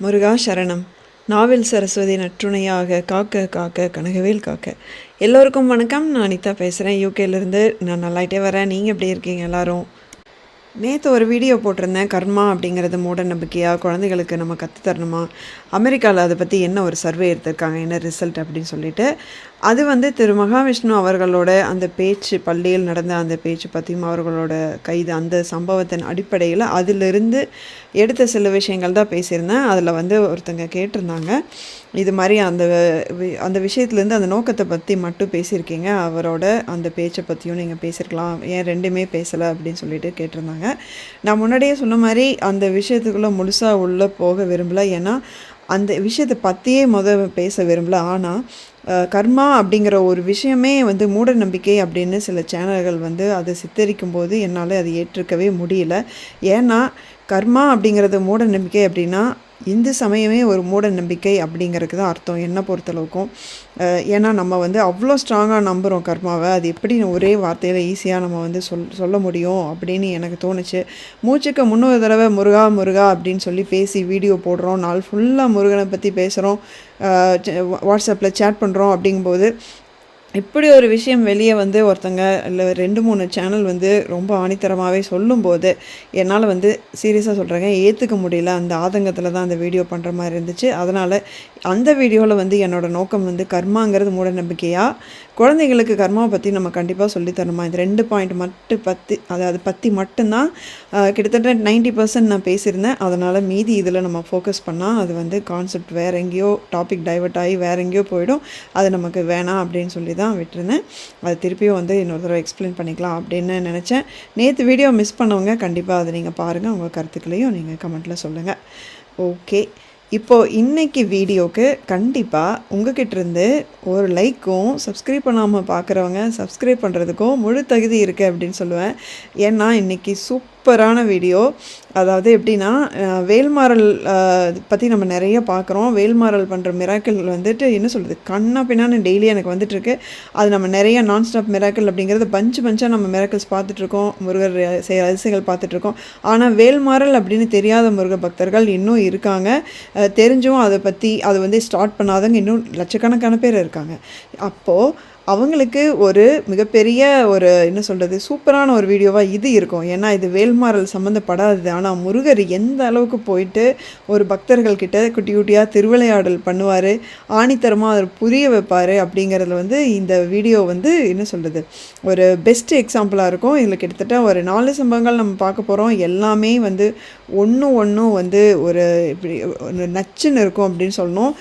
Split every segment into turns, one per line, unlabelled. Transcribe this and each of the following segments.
முருகா சரணம். நாவில் சரஸ்வதி நற்றுணையாக காக்க காக்க கனகவேல் காக்க. எல்லோருக்கும் வணக்கம். நான் அனிதா பேசுகிறேன் யூகேலேருந்து நான் நல்லாயிட்டே வரேன். நீங்கள் எப்படி இருக்கீங்க எல்லாரும்? நேற்று ஒரு வீடியோ போட்டிருந்தேன். கர்மா அப்படிங்கிறது மூட நம்பிக்கையாக குழந்தைகளுக்கு நம்ம கற்றுத்தரணுமா அமெரிக்காவில் அதை பற்றி என்ன ஒரு சர்வே எடுத்திருக்காங்க? என்ன ரிசல்ட் அப்படின்னு சொல்லிட்டு அது வந்து திரு மகாவிஷ்ணு அவர்களோட அந்த பேச்சு பள்ளியில் நடந்த அந்த பேச்சு பற்றியும் அவர்களோட கைது அந்த சம்பவத்தின் அடிப்படையில் அதிலிருந்து எடுத்த சில விஷயங்கள் தான் பேசியிருந்தேன். அதில் வந்து ஒருத்தங்க கேட்டிருந்தாங்க இது மாதிரி அந்த அந்த விஷயத்துலேருந்து அந்த நோக்கத்தை பற்றி மட்டும் பேசியிருக்கீங்க அவரோட அந்த பேச்சை பற்றியும் நீங்கள் பேசியிருக்கலாம் ஏன் ரெண்டுமே பேசலை அப்படின்னு சொல்லிட்டு கேட்டிருந்தாங்க. நான் முன்னாடியே சொன்ன மாதிரி அந்த விஷயத்துக்குள்ளே முழுசாக உள்ளே போக விரும்பலை. ஏன்னா அந்த விஷயத்தை பற்றியே முத பேச விரும்பல. ஆனால் கர்மா அப்படிங்கிற ஒரு விஷயமே வந்து மூட நம்பிக்கை அப்படின்னு சில சேனல்கள் வந்து அதை சித்தரிக்கும் போது என்னால் அதை ஏற்றுக்கவே முடியல. ஏன்னா கர்மா அப்படிங்கிறது மூட நம்பிக்கை அப்படின்னா இந்து சமயமே ஒரு மூட நம்பிக்கை அப்படிங்கிறதுக்கு தான் அர்த்தம். என்னை பொறுத்தளவுக்கும். ஏன்னா நம்ம வந்து அவ்வளோ ஸ்ட்ராங்காக நம்புகிறோம் கர்மாவை. அது எப்படி ஒரே வார்த்தையில் ஈஸியாக நம்ம வந்து சொல் சொல்ல முடியும் அப்படின்னு எனக்கு தோணுச்சு. மூச்சுக்கு முன்னொரு தடவை முருகா முருகா அப்படின்னு சொல்லி பேசி வீடியோ போடுறோம். நாள் ஃபுல்லாக முருகனை பற்றி பேசுகிறோம் வாட்ஸ்அப்பில் சேட் பண்ணுறோம் அப்படிங்கும்போது இப்படி ஒரு விஷயம் வெளியே வந்து ஒருத்தங்க இல்லை ரெண்டு மூணு சேனல் வந்து ரொம்ப ஆணித்தரமாகவே சொல்லும்போது என்னால் வந்து சீரியஸாக சொல்கிறேங்க ஏற்றுக்க முடியல. அந்த ஆதங்கத்தில் தான் அந்த வீடியோ பண்ணுற மாதிரி இருந்துச்சு. அதனால் அந்த வீடியோவில் வந்து என்னோடய நோக்கம் வந்து கர்மாங்கிறது மூட நம்பிக்கையாக குழந்தைங்களுக்கு கர்மாவை பற்றி நம்ம கண்டிப்பாக சொல்லித்தரணுமா இந்த ரெண்டு பாயிண்ட் மட்டும் பற்றி அதாவது பற்றி மட்டும்தான் கிட்டத்தட்ட நைன்ட்டி பர்சன்ட் நான் பேசியிருந்தேன். அதனால் மீதி இதில் நம்ம ஃபோக்கஸ் பண்ணால் அது வந்து கான்செப்ட் வேற எங்கேயோ டாபிக் டைவர்ட் ஆகி வேற எங்கேயோ போயிடும். அது நமக்கு வேணாம் அப்படின்னு சொல்லி தான் விட்டுருந்தேன். அது திருப்பியும் வந்து இன்னொரு தடவை எக்ஸ்பிளைன் பண்ணிக்கலாம் அப்படின்னு நினச்சேன். நேற்று வீடியோ மிஸ் பண்ணவங்க கண்டிப்பாக அதை நீங்கள் பாருங்கள் உங்கள் கருத்துக்களையும் நீங்கள் கமெண்ட்டில் சொல்லுங்கள் ஓகே இப்போது இன்றைக்கி வீடியோவுக்கு கண்டிப்பாக உங்ககிட்டருந்து ஒரு லைக்கும் சப்ஸ்கிரைப் பண்ணாமல் பார்க்குறவங்க சப்ஸ்கிரைப் பண்ணுறதுக்கும் முழு தகுதி இருக்குது அப்படின்னு சொல்லுவேன். ஏன்னா இன்னைக்கு சூப்பரான வீடியோ. அதாவது எப்படின்னா அஹ், வேல்மாறல் பற்றி நம்ம நிறைய பார்க்குறோம் வேல்மாறல் பண்ணுற மிராக்கிள் வந்துட்டு என்ன சொல்கிறது கண்ணா பின்னான்னு டெய்லி எனக்கு வந்துட்டுருக்கு. அது நம்ம நிறைய நான் ஸ்டாப் மிராக்கள் அப்படிங்கிறது பஞ்சு பஞ்சாக நம்ம மிராக்கிள்ஸ் பார்த்துட்ருக்கோம் முருகர் செய்கிற அதிசயங்கள் பார்த்துட்ருக்கோம் ஆனால் வேல்மாறல் அப்படின்னு தெரியாத முருக பக்தர்கள் இன்னும் இருக்காங்க. தெரிஞ்சும் அதை பற்றி அதை வந்து ஸ்டார்ட் பண்ணாதவங்க இன்னும் லட்சக்கணக்கான பேர் இருக்காங்க. அப்போது அவங்களுக்கு ஒரு மிகப்பெரிய ஒரு என்ன சொல்கிறது சூப்பரான ஒரு வீடியோவாக இது இருக்கும். ஏன்னா இது வேல்மாறல் சம்மந்தப்படாதது ஆனால் முருகர் எந்த அளவுக்கு போயிட்டு ஒரு பக்தர்கள்கிட்ட குட்டி குட்டியாக திருவிளையாடல் பண்ணுவார் ஆணித்தரமாக அதை புரிய வைப்பார் அப்படிங்கிறதுல வந்து இந்த வீடியோ வந்து என்ன சொல்கிறது ஒரு பெஸ்ட் எக்ஸாம்பிளாக இருக்கும். இதில் கிட்டத்தட்ட ஒரு நாலு சம்பவங்கள் நம்ம பார்க்க போகிறோம் எல்லாமே வந்து ஒன்று ஒன்றும் வந்து ஒரு இப்படி ஒரு நச்சுன்னு இருக்கும் அப்படின்னு சொல்லணும்.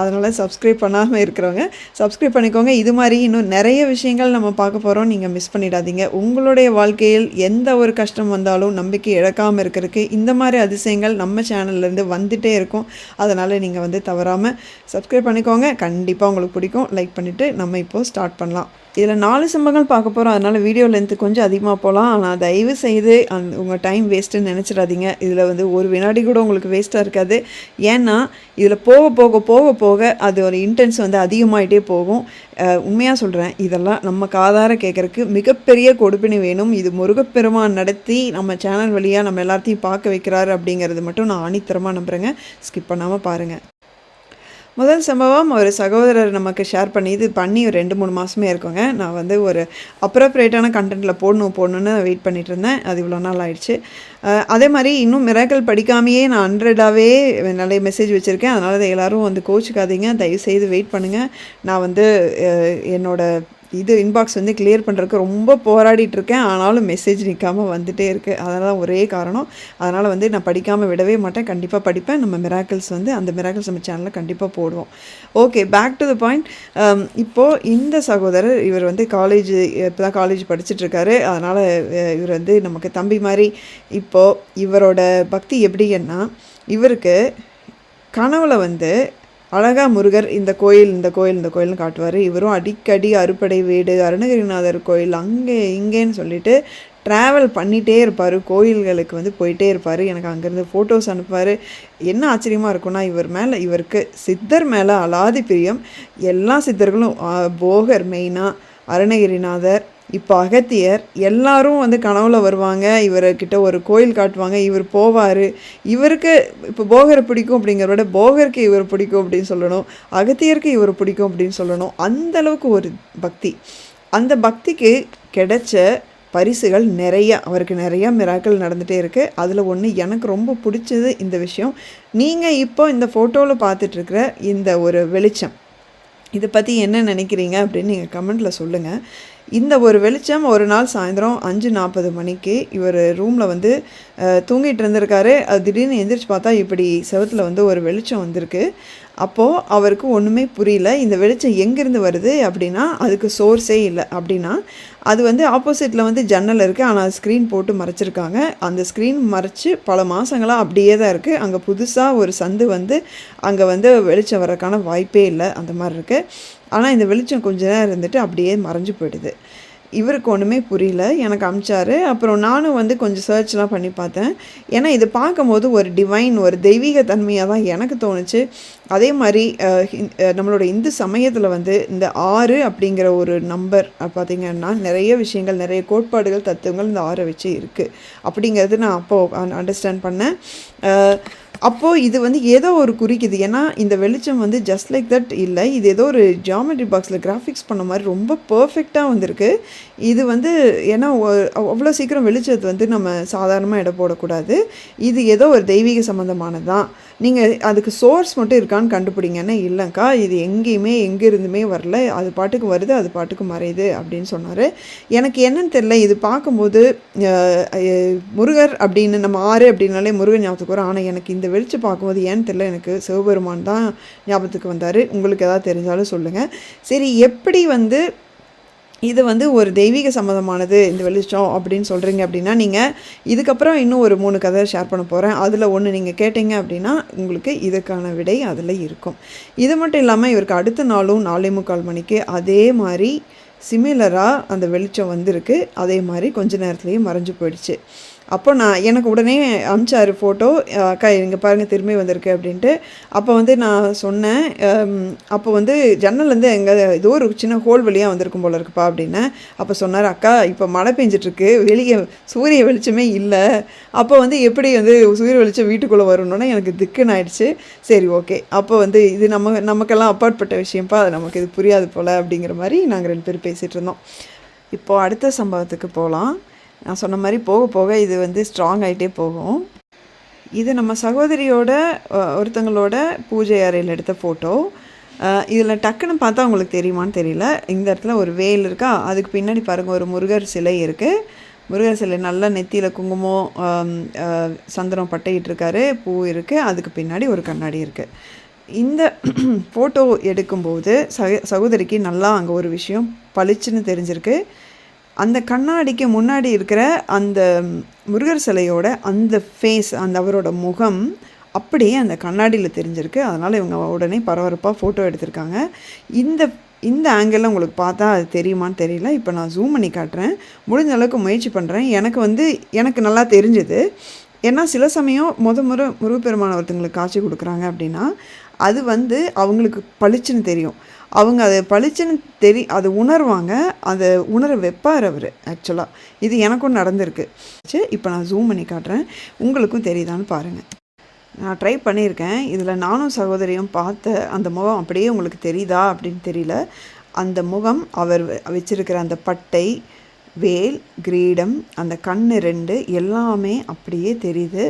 அதனால் சப்ஸ்கிரைப் பண்ணாமல் இருக்கிறவங்க சப்ஸ்கிரைப் பண்ணிக்கோங்க. இது மாதிரி இன்னும் நிறைய விஷயங்கள் நம்ம பார்க்க போகிறோம் நீங்கள் மிஸ் பண்ணிடாதீங்க. உங்களுடைய வாழ்க்கையில் எந்த ஒரு கஷ்டம் வந்தாலும் நம்பிக்கை இழக்காமல் இருக்கிறதுக்கு இந்த மாதிரி அதிசயங்கள் நம்ம சேனல்லேருந்து வந்துட்டே இருக்கும். அதனால் நீங்கள் வந்து தவறாமல் சப்ஸ்கிரைப் பண்ணிக்கோங்க. கண்டிப்பாக உங்களுக்கு பிடிக்கும். லைக் பண்ணிவிட்டு நம்ம இப்போது ஸ்டார்ட் பண்ணலாம். இதில் நாலு சம்பவங்கள் பார்க்க போகிறோம். அதனால் வீடியோ லென்த்து கொஞ்சம் அதிகமாக போகலாம். ஆனால் தயவு செய்து அந் உங்கள் டைம் வேஸ்ட்டுன்னு நினச்சிடாதீங்க. இதில் வந்து ஒரு வினாடி கூட உங்களுக்கு வேஸ்ட்டாக இருக்காது. ஏன்னா இதில் போக போக போக போக அது ஒரு இன்டென்ஸ் வந்து அதிகமாகிட்டே போகும். உண்மையாக சொல்கிறேன் இதெல்லாம் நம்ம காதார கேட்குறக்கு மிகப்பெரிய கொடுப்பினை வேணும். இது முருகப்பெருமான் நடத்தி நம்ம சேனல் வழியாக நம்ம எல்லாத்தையும் பார்க்க வைக்கிறாரு அப்படிங்கிறது மட்டும் நான் ஆணித்தரமாக நம்புகிறேங்க ஸ்கிப் பண்ணாமல் பாருங்கள் முதல் சம்பவம் ஒரு சகோதரர் நமக்கு ஷேர் பண்ணி இது பண்ணி ஒரு ரெண்டு மூணு மாதமே இருக்குங்க. நான் வந்து ஒரு அப்ரோப்ரியேட்டான கண்டென்ட்டில் போடணும் போடணுன்னு வெயிட் பண்ணிட்டு இருந்தேன். அது இவ்வளோ நாள் ஆயிடுச்சு. அதே மாதிரி இன்னும் மிராக்கள் படிக்காமையே நான் ஹண்ட்ரடாகவே நிறைய மெசேஜ் வச்சுருக்கேன். அதனால் அதை எல்லோரும் வந்து கோச்சிக்காதீங்க. தயவுசெய்து வெயிட் பண்ணுங்கள் நான் வந்து என்னோடய இது இன்பாக்ஸ் வந்து கிளியர் பண்ணுறதுக்கு ரொம்ப போராடிட்டு இருக்கேன் ஆனாலும் மெசேஜ் நிற்காம வந்துட்டே இருக்குது அதனால் தான் ஒரே காரணம். அதனால் வந்து நான் படிக்காமல் விடவே மாட்டேன். கண்டிப்பாக படிப்பேன். நம்ம மிராக்கிள்ஸ் வந்து அந்த மிராக்கிள்ஸ் நம்ம சேனலில் கண்டிப்பாக போடுவோம். Okay back to the point இப்போது இந்த சகோதரர் இவர் வந்து காலேஜ் இப்போ தான் காலேஜ் படிச்சுட்ருக்காரு அதனால் இவர் வந்து நமக்கு தம்பி மாதிரி இப்போது இவரோட பக்தி எப்படின்னா இவருக்கு கனவுல வந்து அழகா முருகர் இந்த கோயில் இந்த கோயில் இந்த கோயில்னு காட்டுவார். இவரும் அடிக்கடி அறுபடை வீடு அருணகிரிநாதர் கோயில் அங்கே இங்கேன்னு சொல்லிட்டு ட்ராவல் பண்ணிகிட்டே இருப்பார். கோயில்களுக்கு வந்து போயிட்டே இருப்பார். எனக்கு அங்கேருந்து ஃபோட்டோஸ் அனுப்புவார். என்ன ஆச்சரியமாக இருக்கும்னா இவர் மேலே இவருக்கு சித்தர் மேலே அலாதி பிரியம். எல்லா சித்தர்களும் போகர் மெயினாக அருணகிரிநாதர் இப்போ அகத்தியர் எல்லாரும் வந்து கனவுல வருவாங்க இவர்கிட்ட ஒரு கோயில் காட்டுவாங்க இவர் போவார். இவருக்கு இப்போ போகரை பிடிக்கும் அப்படிங்கிறத விட போகருக்கு இவர் பிடிக்கும் அப்படின்னு சொல்லணும் அகத்தியருக்கு இவர் பிடிக்கும் அப்படின்னு சொல்லணும். அந்த அளவுக்கு ஒரு பக்தி. அந்த பக்திக்கு கிடைச்ச பரிசுகள் நிறைய அவருக்கு நிறையா மிராக்கள் நடந்துகிட்டே இருக்குது அதில் ஒன்று எனக்கு ரொம்ப பிடிச்சது இந்த விஷயம். நீங்கள் இப்போ இந்த ஃபோட்டோவில் பார்த்துட்ருக்கிற இந்த ஒரு வெளிச்சம் இதை பற்றி என்ன நினைக்கிறீங்க அப்படின்னு நீங்கள் கமெண்ட்டில் சொல்லுங்கள் இந்த ஒரு வெளிச்சம் ஒரு நாள் சாயந்தரம் அஞ்சு நாற்பது மணிக்கு இவர் ரூமில் வந்து தூங்கிட்டு இருந்திருக்காரு. அது திடீர்னு எந்திரிச்சு பார்த்தா இப்படி செவத்தில் வந்து ஒரு வெளிச்சம் வந்திருக்கு. அப்போது அவருக்கு ஒன்றுமே புரியல. இந்த வெளிச்சம் எங்கேருந்து வருது அப்படின்னா அதுக்கு சோர்ஸே இல்லை. அப்படின்னா அது வந்து ஆப்போசிட்டில் வந்து ஜன்னல் இருக்குது ஆனால் ஸ்க்ரீன் போட்டு மறைச்சிருக்காங்க. அந்த ஸ்க்ரீன் மறைச்சு பல மாதங்களாக அப்படியே தான் இருக்குது அங்கே புதுசாக ஒரு சந்து வந்து அங்கே வந்து வெளிச்சம் வரக்கான வாய்ப்பே இல்லை. அந்த மாதிரி இருக்குது ஆனால் இந்த வெளிச்சம் கொஞ்ச நேரம் இருந்துட்டு அப்படியே மறைஞ்சு போயிடுது. இவருக்கு ஒன்றுமே புரியல. எனக்கு அமிச்சாரு. அப்புறம் நானும் வந்து கொஞ்சம் சர்ச்லாம் பண்ணி பார்த்தேன். ஏன்னா இது பார்க்கும்போது ஒரு டிவைன் ஒரு தெய்வீக தன்மையாக தான் எனக்கு தோணுச்சு. அதே மாதிரி நம்மளோட இந்து சமயத்தில் வந்து இந்த ஆறு அப்படிங்கிற ஒரு நம்பர் பார்த்திங்கன்னா நிறைய விஷயங்கள் நிறைய கோட்பாடுகள் தத்துவங்கள் இந்த ஆறை வச்சு இருக்குது அப்படிங்கிறது நான் அப்போது அண்டர்ஸ்டாண்ட் பண்ணேன். அப்போது இது வந்து ஏதோ ஒரு குறிக்குது. ஏன்னா இந்த வெளிச்சம் வந்து ஜஸ்ட் லைக் தட் இல்லை. இது ஏதோ ஒரு ஜாமெட்ரி பாக்ஸில் கிராஃபிக்ஸ் பண்ண மாதிரி ரொம்ப பர்ஃபெக்டாக வந்திருக்கு. இது வந்து ஏன்னா அவ்வளோ சீக்கிரம் வெளிச்சத்தை வந்து நம்ம சாதாரணமாக எடை போடக்கூடாது. இது ஏதோ ஒரு தெய்வீக சம்மந்தமானது தான் நீங்கள் அதுக்கு சோர்ஸ் மட்டும் இருக்கான்னு கண்டுபிடிங்கன்னா இல்லைங்க்கா இது எங்கேயுமே எங்கேருந்துமே வரல. அது பாட்டுக்கு வருது அது பாட்டுக்கு மறையுது அப்படின்னு சொன்னார். எனக்கு என்னன்னு தெரில இது பார்க்கும்போது முருகர் அப்படின்னு நம்ம ஆறு அப்படின்னாலே முருகன் ஞாபகத்துக்கு வரும். ஆனால் எனக்கு இந்த வெளிச்சம் பார்க்கும்போது ஏன்னு தெரில எனக்கு சிவபெருமான் தான் ஞாபகத்துக்கு வந்தார். உங்களுக்கு எதாவது தெரிஞ்சாலும் சொல்லுங்கள் சரி எப்படி வந்து இது வந்து ஒரு தெய்வீக சம்மந்தமானது இந்த வெளிச்சம் அப்படின்னு சொல்கிறீங்க அப்படின்னா நீங்கள் இதுக்கப்புறம் இன்னும் ஒரு மூணு கதை ஷேர் பண்ண போகிறேன் அதில் ஒன்று நீங்கள் கேட்டீங்க அப்படின்னா உங்களுக்கு இதுக்கான விடை அதில் இருக்கும். இது மட்டும் இல்லாமல் இவருக்கு அடுத்த நாளும் நாலே முக்கால் மணிக்கு அதே மாதிரி சிமிலராக அந்த வெளிச்சம் வந்திருக்கு. அதே மாதிரி கொஞ்ச நேரத்துலேயே மறைஞ்சு போயிடுச்சு. அப்போ நான் எனக்கு உடனே அமிச்சாரு ஃபோட்டோ அக்கா இங்கே பாருங்கள் திரும்பி வந்திருக்கு அப்படின்ட்டு. அப்போ வந்து நான் சொன்னேன் அப்போ வந்து ஜன்னல்லேருந்து எங்கே ஏதோ ஒரு சின்ன ஹோல் வழியாக வந்திருக்கும் போல இருக்குப்பா அப்படின்னேன். அப்போ சொன்னார் அக்கா இப்போ மழை பெஞ்சிட்ருக்கு வெளியே சூரிய வெளிச்சமே இல்லை. அப்போ வந்து எப்படி வந்து சூரிய வெளிச்சம் வீட்டுக்குள்ளே வரணுன்னா எனக்கு திக்குன்னு ஆயிடுச்சு. சரி ஓகே. அப்போ வந்து இது நம்ம நமக்கெல்லாம் அப்பாற்பட்ட விஷயம்ப்பா அது நமக்கு இது புரியாது போல் அப்படிங்கிற மாதிரி நாங்கள் ரெண்டு பேரும் பேசிகிட்டு இருந்தோம். இப்போது அடுத்த சம்பவத்துக்கு போகலாம் நான் சொன்ன மாதிரி போக போக இது வந்து ஸ்ட்ராங் ஆகிட்டே போகும். இது நம்ம சகோதரியோட ஒருத்தங்களோட பூஜை அறையில் எடுத்த ஃபோட்டோ இதில் டக்குன்னு பார்த்தா உங்களுக்கு தெரியுமான்னு தெரியல. இந்த இடத்துல ஒரு வேல் இருக்கா? அதுக்கு பின்னாடி பாருங்கள் ஒரு முருகர் சிலை இருக்குது முருகர் சிலை நல்லா நெத்தியில் குங்குமம் சந்திரம் சந்தனம் பட்டையிட்டு இருக்காரு. பூ இருக்குது அதுக்கு பின்னாடி ஒரு கண்ணாடி இருக்குது இந்த ஃபோட்டோ எடுக்கும்போது சக சகோதரிக்கு நல்லா அங்கே ஒரு விஷயம் பளிச்சுன்னு தெரிஞ்சிருக்கு. அந்த கண்ணாடிக்கு முன்னாடி இருக்கிற அந்த முருகர் சிலையோட அந்த ஃபேஸ் அந்த அவரோட முகம் அப்படியே அந்த கண்ணாடியில் தெரிஞ்சிருக்கு. அதனால் இவங்க உடனே பரபரப்பாக ஃபோட்டோ எடுத்திருக்காங்க. இந்த இந்த ஆங்கிளில் உங்களுக்கு பார்த்தா அது தெரியுமான்னு தெரியல. இப்போ நான் ஜூம் பண்ணி காட்டுறேன். முடிஞ்ச அளவுக்கு முயற்சி பண்ணுறேன் எனக்கு வந்து எனக்கு நல்லா தெரிஞ்சுது. ஏன்னா சில சமயம் முத முறை முருகப்பெருமான ஒருத்தங்களுக்கு காட்சி கொடுக்குறாங்க அப்படின்னா அது வந்து அவங்களுக்கு பளிச்சுன்னு தெரியும். அவங்க அதை பளிச்சுன்னு தெரி அதை உணர்வாங்க அதை உணர வைப்பார் அவர் ஆக்சுவலாக இது எனக்கும் நடந்திருக்கு. சரி இப்போ நான் ஜூம் பண்ணி காட்டுறேன். உங்களுக்கும் தெரியுதான்னு பாருங்கள் நான் ட்ரை பண்ணியிருக்கேன். இதில் நானும் சகோதரியும் பார்த்த அந்த முகம் அப்படியே உங்களுக்கு தெரியுதா அப்படின்னு தெரியல. அந்த முகம் அவர் வச்சிருக்கிற அந்த பட்டை வேல் கிரீடம் அந்த கண் ரெண்டு எல்லாமே அப்படியே தெரியுது.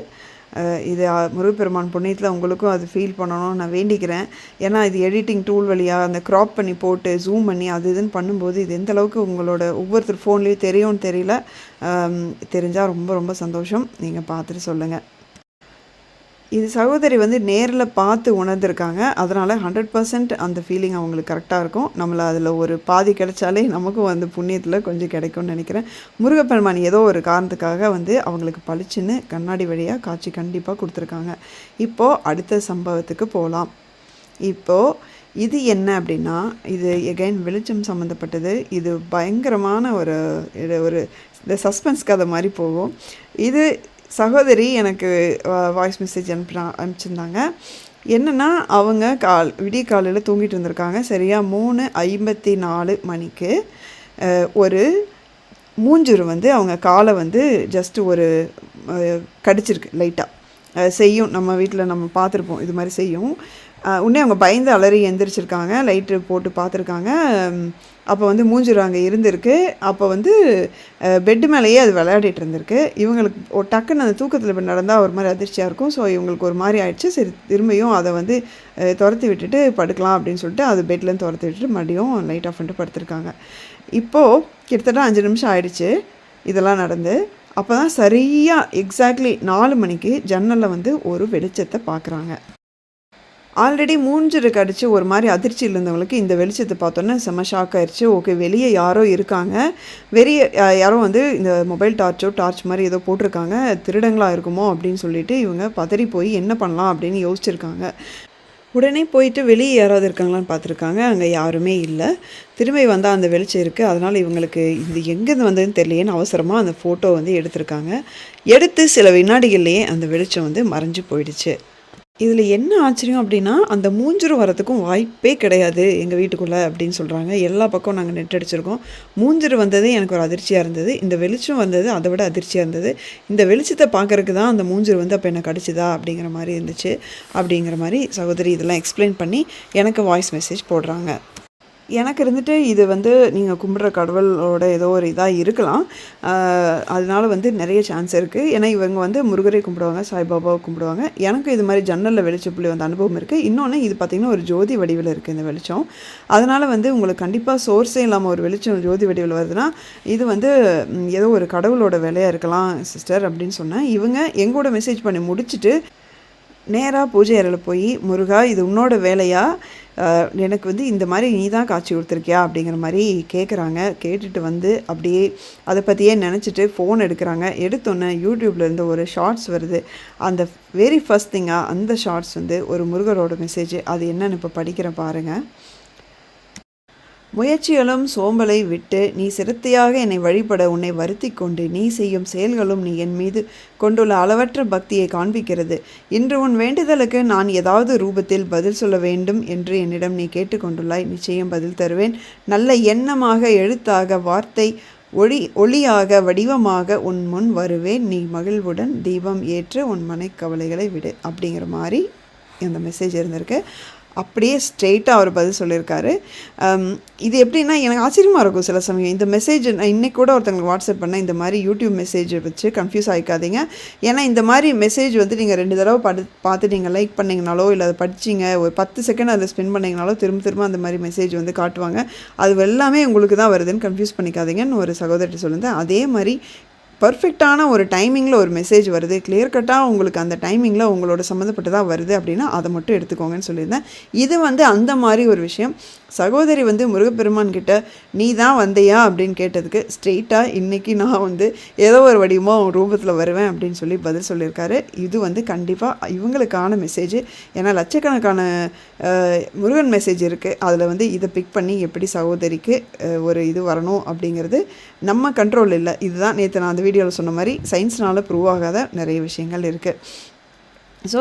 இது முருகப்பெருமான் புண்ணியத்தில் உங்களுக்கும் அது ஃபீல் பண்ணணும்னு நான் வேண்டிக்கிறேன். ஏன்னா இது எடிட்டிங் டூல் வழியாக அந்த க்ராப் பண்ணி போட்டு ஜூம் பண்ணி அது இதுன்னு பண்ணும்போது இது எந்த அளவுக்கு உங்களோட ஒவ்வொருத்தர் ஃபோன்லேயும் தெரியும்னு தெரியல. தெரிஞ்சால் ரொம்ப ரொம்ப சந்தோஷம். நீங்கள் பார்த்துட்டு சொல்லுங்கள் இது சகோதரி வந்து நேரில் பார்த்து உணர்ந்திருக்காங்க. அதனால் ஹண்ட்ரட் பர்சன்ட் அந்த ஃபீலிங் அவங்களுக்கு கரெக்டாக இருக்கும். நம்மளை அதில் ஒரு பாதி கிடைச்சாலே நமக்கும் வந்து புண்ணியத்தில் கொஞ்சம் கிடைக்கும்னு நினைக்கிறேன். முருகப்பெருமான் ஏதோ ஒரு காரணத்துக்காக வந்து அவங்களுக்கு பளிச்சுன்னு கண்ணாடி வழியாக காட்சி கண்டிப்பாக கொடுத்துருக்காங்க. இப்போது அடுத்த சம்பவத்துக்கு போகலாம் இப்போது இது என்ன அப்படின்னா இது எகைன் வெளிச்சம் சம்மந்தப்பட்டது இது பயங்கரமான ஒரு இது ஒரு இந்த சஸ்பென்ஸ் கதை மாதிரி போகும். இது சகோதரி எனக்கு வாய்ஸ் மெசேஜ் அனுப்பினா அனுப்பிச்சிருந்தாங்க. என்னென்னா அவங்க கால் விடிய காலையில் தூங்கிட்டு இருந்திருக்காங்க. சரியாக மூணு ஐம்பத்தி நாலு மணிக்கு ஒரு மூஞ்சூர் வந்து அவங்க காலை வந்து ஜஸ்ட்டு ஒரு கடிச்சிருக்கு லைட்டாக செய்யும். நம்ம வீட்டில் நம்ம பார்த்துருப்போம். இது மாதிரி செய்யும். உடனே அவங்க பயந்து அலறி எந்திரிச்சிருக்காங்க. லைட்டு போட்டு பார்த்துருக்காங்க. அப்போ வந்து மூஞ்சிரும் அங்கே இருந்திருக்கு. அப்போ வந்து பெட்டு மேலேயே அது விளையாடிட்டு இருந்திருக்கு. இவங்களுக்கு ஒரு டக்குன்னு அந்த தூக்கத்தில் இப்போ நடந்தால் ஒரு மாதிரி அதிர்ச்சியாக இருக்கும். ஸோ இவங்களுக்கு ஒரு மாதிரி ஆயிடுச்சு. சரி திரும்பியும் அதை வந்து துரத்தி விட்டுட்டு படுக்கலாம் அப்படின்னு சொல்லிட்டு அது பெட்லேருந்து துரத்தி விட்டுட்டு மறுபடியும் லைட் ஆஃப் பண்ணிட்டு படுத்திருக்காங்க. இப்போது கிட்டத்தட்ட அஞ்சு நிமிஷம் ஆயிடுச்சு. இதெல்லாம் நடந்து. அப்போ தான் சரியாக எக்ஸாக்ட்லி நாலு மணிக்கு ஜன்னலில் வந்து ஒரு வெளிச்சத்தை பார்க்குறாங்க ஆல்ரெடி மூஞ்சிரு கடிச்சு ஒரு மாதிரி அதிர்ச்சியில் இருந்தவங்களுக்கு இந்த வெளிச்சத்தை பார்த்தோன்னே செம்ம ஷாக் ஆயிடுச்சு ஓகே வெளியே யாரோ இருக்காங்க. வெளியே யாரோ வந்து இந்த மொபைல் டார்ச்சோ டார்ச் மாதிரி ஏதோ போட்டிருக்காங்க. திருடங்களாக இருக்குமோ அப்படின்னு சொல்லிட்டு இவங்க பதறி போய் என்ன பண்ணலாம் அப்படின்னு யோசிச்சிருக்காங்க. உடனே போயிட்டு வெளியே யாராவது இருக்காங்களான்னு பார்த்துருக்காங்க. அங்கே யாருமே இல்லை. திரும்பி வந்தால் அந்த வெளிச்சம் இருக்குது அதனால் இவங்களுக்கு இது எங்கேருந்து வந்ததுன்னு தெரியலையேன்னு அவசரமாக அந்த ஃபோட்டோ வந்து எடுத்திருக்காங்க. எடுத்து சில வினாடிகள்லேயே அந்த வெளிச்சம் வந்து மறைஞ்சு போயிடுச்சு. இதில் என்ன ஆச்சரியம் அப்படின்னா அந்த மூஞ்சுரு வரத்துக்கும் வாய்ப்பே கிடையாது எங்கள் வீட்டுக்குள்ளே அப்படின்னு சொல்கிறாங்க எல்லா பக்கம் நாங்கள் நெட் அடிச்சிருக்கோம். மூஞ்சுரு வந்ததே எனக்கு ஒரு அதிர்ச்சியாக இருந்தது. இந்த வெளிச்சம் வந்தது அதை விட அதிர்ச்சியாக இருந்தது. இந்த வெளிச்சத்தை பார்க்கறதுக்கு தான் அந்த மூஞ்சிரு வந்து அப்போ என்ன கடிச்சுதா அப்படிங்கிற மாதிரி இருந்துச்சு. அப்படிங்கிற மாதிரி சகோதரி இதெல்லாம் எக்ஸ்பிளைன் பண்ணி எனக்கு வாய்ஸ் மெசேஜ் போடுறாங்க. எனக்கு இருந்துட்டு இது வந்து நீங்கள் கும்பிட்ற கடவுளோட ஏதோ ஒரு இதாக இருக்கலாம். அதனால வந்து நிறைய சான்ஸ் இருக்குது ஏன்னா இவங்க வந்து முருகரை கும்பிடுவாங்க சாய்பாபாவை கும்பிடுவாங்க. எனக்கு இது மாதிரி ஜன்னலில் வெளிச்ச புள்ளி வந்த அனுபவம் இருக்குது இன்னொன்று இது பார்த்திங்கன்னா ஒரு ஜோதி வடிவில் இருக்குது இந்த வெளிச்சம். அதனால் வந்து உங்களுக்கு கண்டிப்பாக சோர்ஸே இல்லாமல் ஒரு வெளிச்சம் ஜோதி வடிவில் வருதுன்னா இது வந்து ஏதோ ஒரு கடவுளோட வேலையாக இருக்கலாம் சிஸ்டர் அப்படின்னு சொன்னேன். இவங்க எங்கூட மெசேஜ் பண்ணி முடிச்சுட்டு நேராக பூஜை அறையில் போய் முருகா இது உன்னோட வேலையா? எனக்கு வந்து இந்த மாதிரி நீ தான் காட்சி கொடுத்துருக்கியா? அப்படிங்கிற மாதிரி கேட்குறாங்க கேட்டுட்டு வந்து அப்படியே அதை பற்றியே நினச்சிட்டு ஃபோன் எடுக்கிறாங்க. எடுத்தோன்னே யூடியூப்லேருந்து ஒரு ஷார்ட்ஸ் வருது. அந்த வெரி ஃபஸ்ட் திங்காக அந்த ஷார்ட்ஸ் வந்து ஒரு முருகரோட மெசேஜ் அது என்னன்னு இப்போ படிக்கிறேன் பாருங்கள் முயற்சிகளும் சோம்பலை விட்டு நீ சிரத்தையாக என்னை வழிபட உன்னை வருத்தி கொண்டு நீ செய்யும் செயல்களும் நீ என் மீது கொண்டுள்ள அளவற்ற பக்தியை காண்பிக்கிறது. இன்று உன் வேண்டுதலுக்கு நான் ஏதாவது ரூபத்தில் பதில் சொல்ல வேண்டும் என்று என்னிடம் நீ கேட்டுக்கொண்டுள்ளாய். நிச்சயம் பதில் தருவேன். நல்ல எண்ணமாக எழுத்தாக வார்த்தை ஒளி ஒளியாக வடிவமாக உன் முன் வருவேன். நீ மகிழ்வுடன் தீபம் ஏற்று உன் மனைக்கவலைகளை விடு. அப்படிங்கிற மாதிரி இந்த மெசேஜ் இருந்திருக்கு. அப்படியே ஸ்ட்ரெயிட்டாக அவர் பதில் சொல்லியிருக்காரு. இது எப்படின்னா எனக்கு ஆச்சரியமாக இருக்கும் சில சமயம். இந்த மெசேஜ் நான் இன்னைக்கு கூட ஒருத்தங்களுக்கு வாட்ஸ்அப் பண்ணேன். இந்த மாதிரி யூடியூப் மெசேஜ் வச்சு கன்ஃபியூஸ் ஆகிக்காதீங்க ஏன்னா இந்த மாதிரி மெசேஜ் வந்து நீங்கள் ரெண்டு தடவை படு பார்த்து நீங்கள் லைக் பண்ணிங்கனாலோ இல்லை அதை படிச்சிங்க ஒரு பத்து செகண்ட் அதில் ஸ்பெண்ட் பண்ணிங்கனாலோ திரும்ப திரும்ப அந்த மாதிரி மெசேஜ் வந்து காட்டுவாங்க. அது எல்லாமே உங்களுக்கு தான் வருதுன்னு கன்ஃபியூஸ் பண்ணிக்காதீங்கன்னு ஒரு சகோதரர்கிட்ட சொல்லியிருந்தேன் அதே மாதிரி பர்ஃபெக்டான ஒரு டைமிங்கில் ஒரு மெசேஜ் வருது. கிளியர் கட்டாக உங்களுக்கு அந்த டைமிங்கில் உங்களோட சம்மந்தப்பட்டதாக வருது அப்படின்னா அதை மட்டும் எடுத்துக்கோங்கன்னு சொல்லியிருந்தேன். இது வந்து அந்த மாதிரி ஒரு விஷயம். சகோதரி வந்து முருகப்பெருமான் கிட்ட நீ தான் வந்தியா? அப்படின்னு கேட்டதுக்கு ஸ்ட்ரெயிட்டாக இன்றைக்கி நான் வந்து ஏதோ ஒரு வடிவமோ ரூபத்தில் வருவேன் அப்படின்னு சொல்லி பதில் சொல்லியிருக்காரு. இது வந்து கண்டிப்பாக இவங்களுக்கான மெசேஜ் ஏன்னா லட்சக்கணக்கான முருகன் மெசேஜ் இருக்குது அதில் வந்து இதை பிக் பண்ணி எப்படி சகோதரிக்கு ஒரு இது வரணும் அப்படிங்கிறது நம்ம கண்ட்ரோல் இல்லை. இதுதான் நேற்று நான் அந்த வீடியோவில் சொன்ன மாதிரி சயின்ஸ்னால் ப்ரூவ் ஆகாத நிறைய விஷயங்கள் இருக்குது ஸோ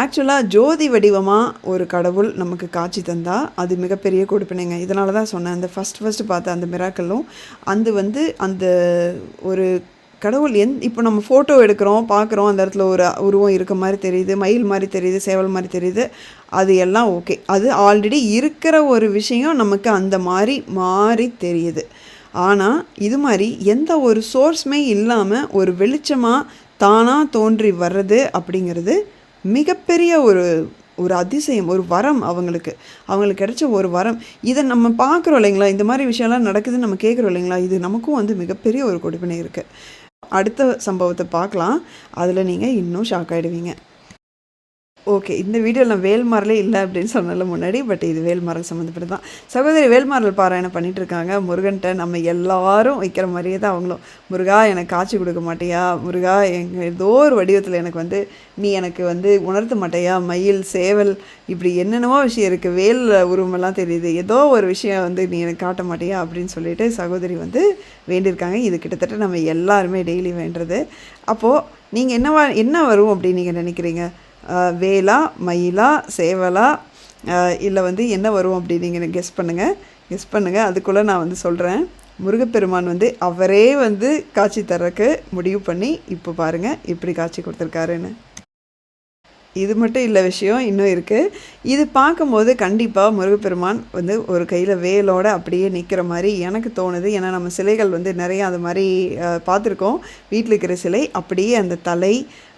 ஆக்சுவலாக ஜோதி வடிவமாக ஒரு கடவுள் நமக்கு காட்சி தந்தா அது மிகப்பெரிய கொடுப்பினைங்க. இதனால தான் சொன்னேன். அந்த ஃபஸ்ட் ஃபஸ்ட்டு பார்த்த அந்த மிராக்களும் அந்த வந்து அந்த ஒரு கடவுள் எந் இப்போ நம்ம ஃபோட்டோ எடுக்கிறோம் பார்க்குறோம் அந்த இடத்துல ஒரு உருவம் இருக்க மாதிரி தெரியுது மயில் மாதிரி தெரியுது சேவல் மாதிரி தெரியுது அது எல்லாம் ஓகே அது ஆல்ரெடி இருக்கிற ஒரு விஷயம் நமக்கு அந்த மாதிரி மாறி தெரியுது. ஆனால் இது மாதிரி எந்த ஒரு சோர்ஸுமே இல்லாமல் ஒரு வெளிச்சமாக தானாக தோன்றி வர்றது அப்படிங்கிறது மிகப்பெரிய ஒரு ஒரு அதிசயம் ஒரு வரம் அவங்களுக்கு. அவங்களுக்கு கிடைச்ச ஒரு வரம். இதை நம்ம பார்க்குறோம் இல்லைங்களா? இந்த மாதிரி விஷயம்லாம் நடக்குதுன்னு நம்ம கேட்குறோம் இல்லைங்களா? இது நமக்கும் வந்து மிகப்பெரிய ஒரு கொடுப்பினை இருக்குது அடுத்த சம்பவத்தை பார்க்கலாம். அதில் நீங்கள் இன்னும் ஷாக் ஆகிடுவீங்க ஓகே இந்த வீடியோவில் நான் வேல்மாரலே இல்லை அப்படின்னு சொன்னல முன்னாடி பட் இது வேல்மாரல் சம்மந்தப்பட்டு தான். சகோதரி வேல்மாரல் பாராயணம் பண்ணிட்டு இருக்காங்க முருகன்ட்ட நம்ம எல்லாரும் வைக்கிற மாதிரியே தான் அவங்களும். முருகா எனக்கு காட்சி கொடுக்க மாட்டியா? முருகா எங்கள் ஏதோ ஒரு வடிவத்தில் எனக்கு வந்து நீ எனக்கு வந்து உணர்த்த மாட்டேயா? மயில் சேவல் இப்படி என்னென்னவோ விஷயம் இருக்குது வேல் உருவமெல்லாம் தெரியுது. ஏதோ ஒரு விஷயம் வந்து நீ எனக்கு காட்ட மாட்டியா? அப்படின்னு சொல்லிட்டு சகோதரி வந்து வேண்டியிருக்காங்க. இது கிட்டத்தட்ட நம்ம எல்லாருமே டெய்லி வேண்டுறது. அப்போது நீங்கள் என்னவா என்ன வரும் அப்படின்னு நீங்கள் நினைக்கிறீங்க? வேலா மயிலா சேவலா இல்லை வந்து என்ன வரும் அப்படின்னு நீங்கள் கெஸ் பண்ணுங்கள் கெஸ் பண்ணுங்கள் அதுக்குள்ளே நான் வந்து சொல்கிறேன் முருகப்பெருமான் வந்து அவரே வந்து காட்சி தரக்கு முடிவு பண்ணி இப்போ பாருங்கள் இப்படி காட்சி கொடுத்துருக்காருன்னு. இது மட்டும் இல்லை விஷயம் இன்னும் இருக்குது இது பார்க்கும்போது கண்டிப்பாக முருகப்பெருமான் வந்து ஒரு கையில் வேலோட அப்படியே நிற்கிற மாதிரி எனக்கு தோணுது. ஏன்னா நம்ம சிலைகள் வந்து நிறைய அது மாதிரி பார்த்துருக்கோம். வீட்டில் இருக்கிற சிலை அப்படியே அந்த தலை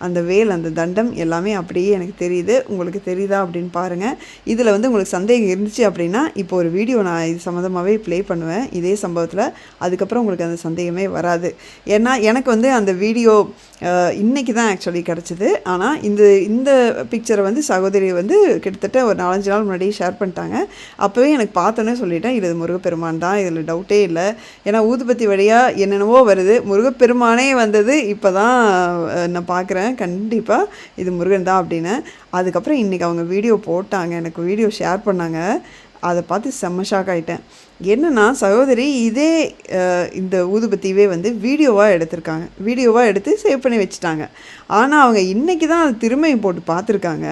அந்த வேல் அந்த தண்டம் எல்லாமே அப்படியே எனக்கு தெரியுது. உங்களுக்கு தெரியுதா அப்படின்னு பாருங்கள் இதில் வந்து உங்களுக்கு சந்தேகம் இருந்துச்சு அப்படின்னா இப்போ ஒரு வீடியோ நான் இது சம்மந்தமாகவே ப்ளே பண்ணுவேன். இதே சம்பவத்தில் அதுக்கப்புறம் உங்களுக்கு அந்த சந்தேகமே வராது. ஏன்னா எனக்கு வந்து அந்த வீடியோ இன்னைக்கு தான் ஆக்சுவலி கிடச்சிது. ஆனால் இந்த இந்த பிக்சரை வந்து சகோதரி வந்து கிட்டத்தட்ட ஒரு நாலஞ்சு நாள் முன்னாடியே ஷேர் பண்ணிட்டாங்க. அப்போவே எனக்கு பார்த்தோன்னே சொல்லிட்டேன் இது முருகப்பெருமான் தான். இதில் டவுட்டே இல்லை. ஏன்னா ஊதுபத்தி வழியாக என்னென்னவோ வருது. முருகப்பெருமானே வந்தது. இப்போ தான் நான் பார்க்குறேன். கண்டிப்பாக இது முருகன் தான் அப்படின்னு. அதுக்கப்புறம் இன்றைக்கி அவங்க வீடியோ போட்டாங்க. எனக்கு வீடியோ ஷேர் பண்ணாங்க. அதை பார்த்து செம்ம ஷாக் ஆகிட்டேன் என்னன்னா சகோதரி இதே இந்த ஊதுபத்தியவே வந்து வீடியோவாக எடுத்திருக்காங்க. வீடியோவாக எடுத்து சேவ் பண்ணி வச்சுட்டாங்க. ஆனால் அவங்க இன்றைக்கி தான் அது திரும்பியும் போட்டு பார்த்துருக்காங்க.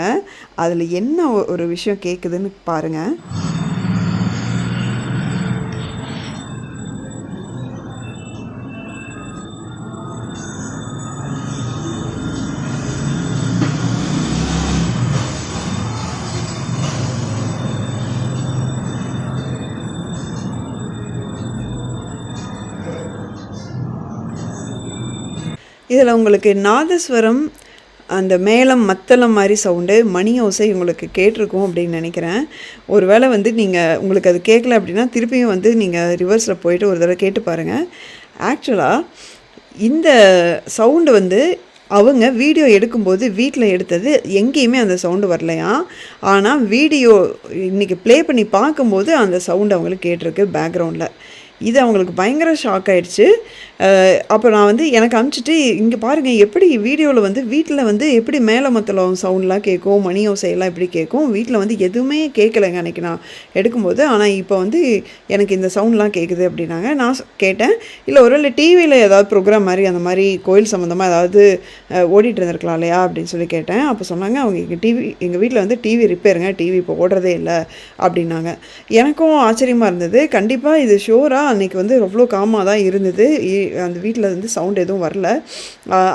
அதில் என்ன ஒரு விஷயம் கேட்குதுன்னு பாருங்கள் இதில் உங்களுக்கு நாதஸ்வரம் அந்த மேளம் மத்தளம் மாதிரி சவுண்டு மணி ஓசை உங்களுக்கு கேட்டிருக்கும் அப்படின்னு நினைக்கிறேன். ஒரு வேளை வந்து நீங்கள் உங்களுக்கு அது கேட்கல அப்படின்னா திருப்பியும் வந்து நீங்கள் ரிவர்ஸில் போயிட்டு ஒரு தடவை கேட்டு பாருங்கள் ஆக்சுவலாக இந்த சவுண்டு வந்து அவங்க வீடியோ எடுக்கும்போது வீட்டில் எடுத்தது எங்கேயுமே அந்த சவுண்டு வரலையா? ஆனால் வீடியோ இன்றைக்கி ப்ளே பண்ணி பார்க்கும்போது அந்த சவுண்டு அவங்களுக்கு கேட்டிருக்கு பேக்ரவுண்டில் இது அவங்களுக்கு பயங்கர ஷாக் ஆயிடுச்சு. அப்போ நான் வந்து எனக்கு அனுப்பிச்சிட்டு இங்கே பாருங்கள் எப்படி வீடியோவில் வந்து வீட்டில் வந்து எப்படி மேலே மத்தளம் சவுண்ட்லாம் கேட்கும் மணி ஓசையெல்லாம் எப்படி கேட்கும் வீட்டில் வந்து எதுவுமே கேட்கலைங்க அன்றைக்கி நான் எடுக்கும்போது. ஆனால் இப்போ வந்து எனக்கு இந்த சவுண்ட்லாம் கேட்குது அப்படின்னாங்க. நான் கேட்டேன். இல்லை ஒருவேளை டிவியில் ஏதாவது ப்ரோக்ராம் மாதிரி அந்த மாதிரி கோயில் சம்மந்தமாக ஏதாவது ஓடிட்டு இருந்திருக்கலாம் இல்லையா அப்படின்னு சொல்லி கேட்டேன். அப்போ சொன்னாங்க அவங்க எங்கள் டிவி எங்கள் வீட்டில் வந்து டிவி ரிப்பேருங்க டிவி இப்போ ஓடுறதே இல்லை அப்படின்னாங்க. எனக்கும் ஆச்சரியமாக இருந்தது. கண்டிப்பாக இது ஷோராக அன்றைக்கி வந்து அவ்வளோ காமாக தான் இருந்தது. அந்த வீட்டில் வந்து சவுண்ட் எதுவும் வரல.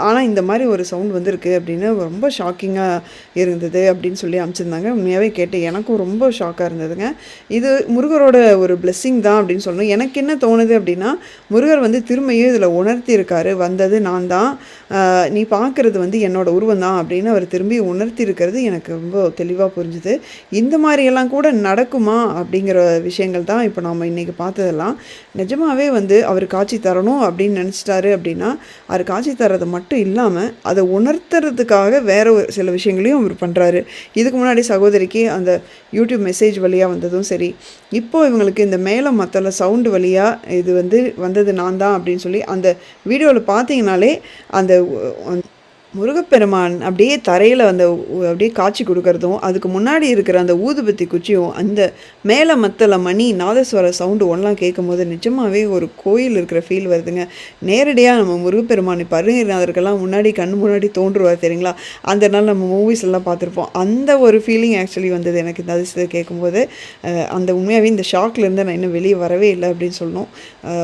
ஆனால் இந்த மாதிரி ஒரு சவுண்ட் வந்திருக்கு அப்படின்னு ரொம்ப ஷாக்கிங்காக இருந்தது அப்படின்னு சொல்லி அனுப்பிச்சிருந்தாங்க உண்மையாகவே கேட்டு எனக்கும் ரொம்ப ஷாக்காக இருந்ததுங்க. இது முருகரோட ஒரு பிளெஸ்ஸிங் தான் அப்படின்னு சொல்லணும். எனக்கு என்ன தோணுது அப்படின்னா முருகர் வந்து திரும்பியும் இதில் உணர்த்தியிருக்காரு. வந்தது நான் தான். நீ பார்க்குறது வந்து என்னோட உருவம் தான் அப்படின்னு அவர் திரும்பி உணர்த்தி இருக்கிறது எனக்கு ரொம்ப தெளிவாக புரிஞ்சுது. இந்த மாதிரியெல்லாம் கூட நடக்குமா அப்படிங்கிற விஷயங்கள் தான் இப்போ நாம் இன்றைக்கி பார்த்ததெல்லாம். நிஜமாகவே வந்து அவர் காட்சி தரணும் அப்படின்னு நினச்சிட்டாரு அப்படின்னா அவர் காட்சி தர்றது மட்டும் இல்லாமல் அதை உணர்த்துறதுக்காக வேற ஒரு சில விஷயங்களையும் அவர் பண்ணுறாரு இதுக்கு முன்னாடி சகோதரிக்கு அந்த யூடியூப் மெசேஜ் வழியாக வந்ததும் சரி. இப்போ இவங்களுக்கு இந்த மேலே மத்தல சவுண்டு வழியாக இது வந்து வந்தது நான் தான் அப்படின்னு சொல்லி அந்த வீடியோவில் பார்த்தீங்கனாலே அந்த முருகப்பெருமான் அப்படியே தரையில் அந்த அப்படியே காட்சி கொடுக்கறதும் அதுக்கு முன்னாடி இருக்கிற அந்த ஊதுபத்தி குச்சியும் அந்த மேலே மத்தல மணி நாதஸ்வர சவுண்டு ஒன்றலாம் கேட்கும்போது நிஜமாகவே ஒரு கோயில் இருக்கிற ஃபீல் வருதுங்க. நேரடியாக நம்ம முருகப்பெருமான் இப்போ அருணகிரிநாதருக்கெல்லாம் முன்னாடி கண் முன்னாடி தோன்றுவார் தெரியுங்களா? அந்த நாள் நம்ம மூவிஸ் எல்லாம் பார்த்துருப்போம். அந்த ஒரு ஃபீலிங் ஆக்சுவலி வந்தது எனக்கு இந்த அதிசயத்தை கேட்கும்போது. அந்த உண்மையாகவே இந்த ஷாக்லேருந்து நான் இன்னும் வெளியே வரவே இல்லை அப்படின்னு சொல்லணும்.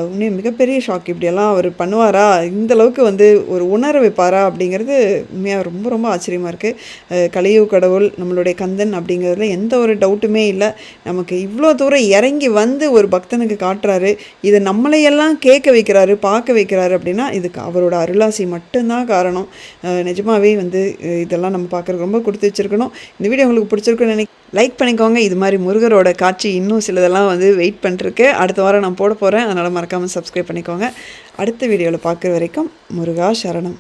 உண்மையாக மிகப்பெரிய ஷாக் இப்படியெல்லாம் அவர் பண்ணுவாரா? இந்த அளவுக்கு வந்து ஒரு உணர வைப்பாரா அப்படிங்கிறது உண்மையாக ரொம்ப ரொம்ப ஆச்சரியமாக இருக்குது கலியுக கடவுள் நம்மளுடைய கந்தன் அப்படிங்கிறதுல எந்த ஒரு டவுட்டுமே இல்லை. நமக்கு இவ்வளோ தூரம் இறங்கி வந்து ஒரு பக்தனுக்கு காட்டுறாரு. இதை நம்மளையெல்லாம் கேட்க வைக்கிறாரு பார்க்க வைக்கிறாரு அப்படின்னா இதுக்கு அவரோட அருளாசி மட்டும்தான் காரணம். நிஜமாகவே வந்து இதெல்லாம் நம்ம பார்க்குறதுக்கு ரொம்ப கொடுத்து வச்சிருக்கணும். இந்த வீடியோ உங்களுக்கு பிடிச்சிருக்குன்னு நினைக்க லைக் பண்ணிக்கோங்க. இது மாதிரி முருகரோட காட்சி இன்னும் சிலதெல்லாம் வந்து வெயிட் பண்ணிருக்கு அடுத்த வாரம் நான் போட போகிறேன் அதனால் மறக்காமல் சப்ஸ்கிரைப் பண்ணிக்கோங்க. அடுத்த வீடியோவில் பார்க்குற வரைக்கும் முருகா சரணம்.